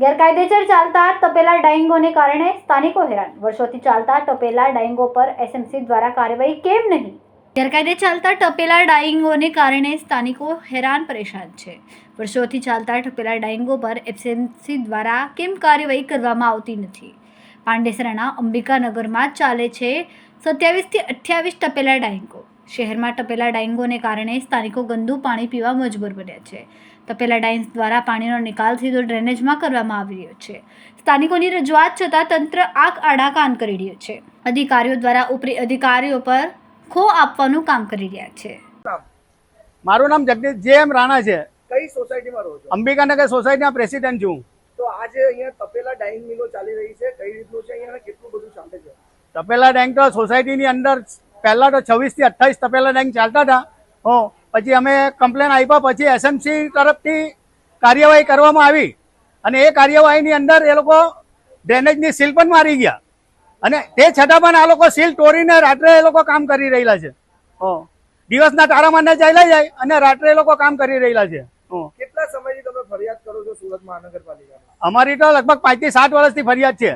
ગેરકાયદેસર ચાલતા તપેલા ડાઈંગોને કારણે સ્થાનિકો હેરાન. વર્ષોથી ચાલતા ટપેલા ડાઈંગો પર એસએમસી દ્વારા કાર્યવાહી કેમ નહીં? ગેરકાયદે ચાલતા ટપેલા ડાઈંગોને કારણે સ્થાનિકો હેરાન પરેશાન છે. વર્ષોથી ચાલતા ટપેલા ડાઈંગો પર એસએમસી દ્વારા કેમ કાર્યવાહી કરવામાં આવતી નથી? પાંડેસરાના અંબિકાનગરમાં ચાલે છે સત્યાવીસથી અઠ્યાવીસ ટપેલા ડાઈંગો શહેરમાં ટપેલા ડાઇંગોને કારણે સ્થાનિકો ગંદુ પાણી પીવા મજબૂર બન્યા છે. તપેલા ડાઇન્સ દ્વારા પાણીનો નિકાલ સીધો ડ્રેનેજમાં કરવામાં આવી રહ્યો છે. સ્થાનિકોની રજૂઆત છતાં તંત્ર આંખ આડા કાન કરી રહ્યું છે. અધિકારીઓ દ્વારા ઉપરી અધિકારીઓ પર ખો આપવાનું કામ કરી રહ્યા છે. મારું નામ જગદીશ જે એમ રાણા છે. કઈ સોસાયટીમાં રહો છો? અંબિકાનગર સોસાયટીના પ્રેસિડેન્ટ છું તો આજે અહીંયા તપેલા ડાઇંગ મિલો ચાલી રહી છે. કઈ રીતનું છે? અહીંયા કેટલું બધું ચાલે છે? તપેલા ડાઇંગ તો સોસાયટીની અંદર પહેલા તો છવ્વીસથી અઠ્ઠાવીસ તપેલા ડેંગ ચાલતા હતા. હો પછી અમે કમ્પ્લેન આપ્યા પછી એસએમસી તરફથી કાર્યવાહી કરવામાં આવી. અને એ કાર્યવાહીની અંદર એ લોકો ડ્રેનેજની સીલ પણ મારી ગયા. અને તે છતાં પણ આ લોકો સીલ તોડીને રાત્રે એ લોકો કામ કરી રહેલા છે. હો દિવસના તારામાને ચાલ્યા જાય અને રાત્રે એ લોકો કામ કરી રહેલા છે. હો. કેટલા સમયથી તમે ફરિયાદ કરો છો સુરત મહાનગરપાલિકા અમારી તો લગભગ પાંચથી સાત વર્ષથી ફરિયાદ છે.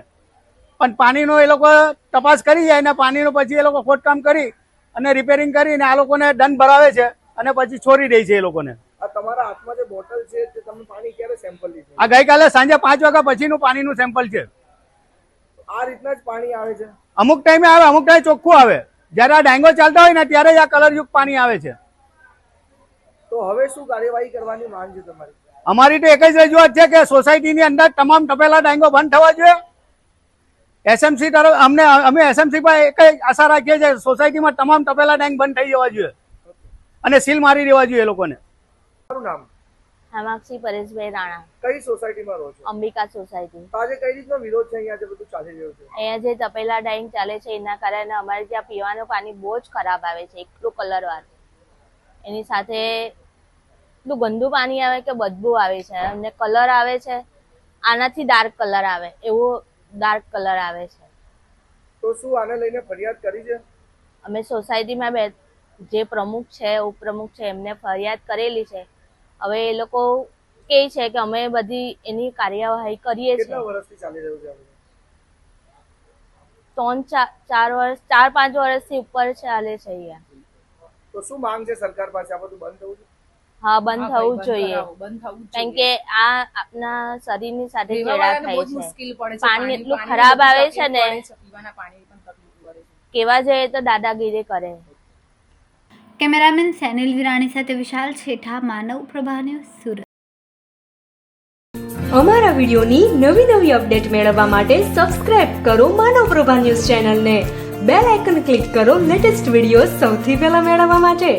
પણ પાણીનો એ લોકો તપાસ કરી જાય ને પાણીનું પછી એ લોકો ખોદકામ કરી અને રિપેરિંગ કરીને આ લોકોને દંડ ભરાવે છે અને પછી છોડી દે છે એ લોકોને. આ તમારા હાથમાં જે બોટલ છે તે તમે પાણી ક્યારે સેમ્પલ લીધું? આ ગઈકાલે સાંજે પાંચ વાગ્યા પછીનું પાણીનું સેમ્પલ છે. આ રીતના જ પાણી આવે છે? અમુક ટાઈમે આવે અમુક ટાઈમે ચોખ્ખું આવે. જ્યારે આ ડાંગો ચાલતા હોય ને ત્યારે જ આ કલરયુક્ત પાણી આવે છે. તો હવે શું કાર્યવાહી કરવાની માંગ છે તમારી? અમારી તો એક જ રજૂઆત છે કે સોસાયટીની અંદર તમામ તપેલા ડાંગો બંધ થવા જોઈએ. એસએમસી તરફ અમને અમે એસએમસી પર એક જ આશા રાખીએ છીએ સોસાયટીમાં તમામ તપેલા ટેન્ક બંધ થઈ જવા જોઈએ. અને સીલ મારી દેવા જોઈએ એ લોકોને. મારું નામ હેમાક્ષી પરેશભાઈ રાણા. કઈ સોસાયટીમાં રહો છો? અંબિકા સોસાયટી. તો આજે કઈ રીતનો વિરોધ છે અહીંયા જે બધું ચાલી રહ્યું છે? અહીંયા જે તપેલા ડાઈંગ ચાલે છે એના કારણે અમારે ત્યાં પીવાનું પાણી બહુ જ ખરાબ આવે છે એટલું વાળું. એની સાથે એટલું ગંદુ પાણી આવે કે બદબુ આવે છે. અને કલર આવે છે આનાથી ડાર્ક કલર આવે. એવો ડાર્ક કલર આવે છે. તો શું આને લઈને ફરિયાદ કરી છે? અમે સોસાયટીમાં બે જે પ્રમુખ છે ઉપપ્રમુખ છે એમને ફરિયાદ કરેલી છે. હવે એ લોકો કે છે કે અમે બધી એની કાર્યવાહી કરીએ છીએ. કેટલા વર્ષથી ચાલી રહ્યું છે ત્રણ ચાર ચાર વર્ષ ચાર પાંચ વર્ષથી ઉપર ચાલે છે અહીંયા. તો શું માંગ છે સરકાર પાસે? આ બધું બંધ થવું છે? હા બંધ થવું જોઈએ. કારણ કે આ આપના શરીરની સાથે ચેડા થાય છે. પાણી એટલું ખરાબ આવે છે ને કેવા જઈએ તો દાદાગીરી કરે. કેમેરામેન સેનિલ વિરાણી સાથે વિશાલ છેઠા માનવ પ્રભા ન્યૂઝ સુરત. અમારા વિડિયોની નવી નવી અપડેટ મેળવવા માટે સબસ્ક્રાઇબ કરો માનવ પ્રભા ન્યૂઝ ચેનલને. બેલ આઇકન ક્લિક કરો લેટેસ્ટ વીડિયો સૌથી પહેલા મેળવવા માટે.